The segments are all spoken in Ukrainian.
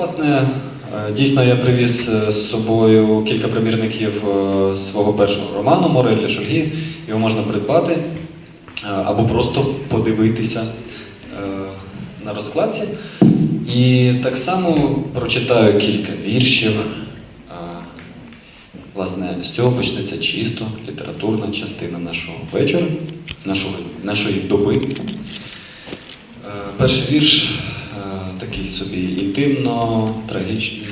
власне, е, дійсно я привіз е, з собою кілька примірників е, свого першого роману Морель Шульгі. Його можна придбати або просто подивитися на розкладці. І так само прочитаю кілька віршів. Власне, з цього почнеться чисто літературна частина нашого вечора, нашого, нашої доби. Перший вірш такий собі інтимно, трагічний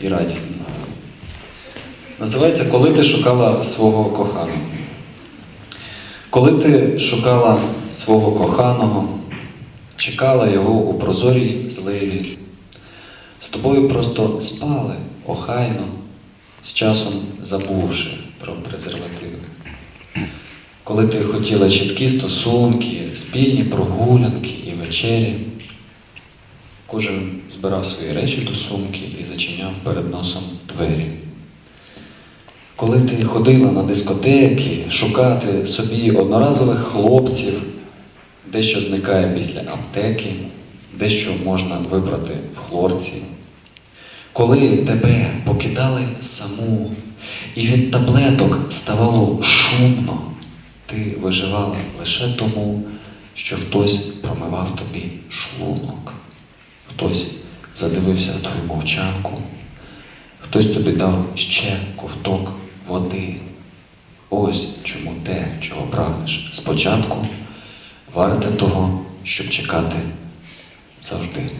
і радісний. Називається Коли ти шукала свого коханого. Коли ти шукала свого коханого, чекала його у прозорій зливі, з тобою просто спали охайно, з часом забувши про презервативи. Коли ти хотіла чіткі стосунки, спільні прогулянки і вечері, кожен збирав свої речі до сумки і зачиняв перед носом двері. Коли ти ходила на дискотеки шукати собі одноразових хлопців, дещо зникає після аптеки, дещо можна вибрати в хлорці. Коли тебе покидали саму, і від таблеток ставало шумно, ти виживала лише тому, що хтось промивав тобі шлунок, хтось задивився в твою мовчанку, хтось тобі дав ще ковток води. Ось чому те, чого прагнеш спочатку, варте того, щоб чекати завжди.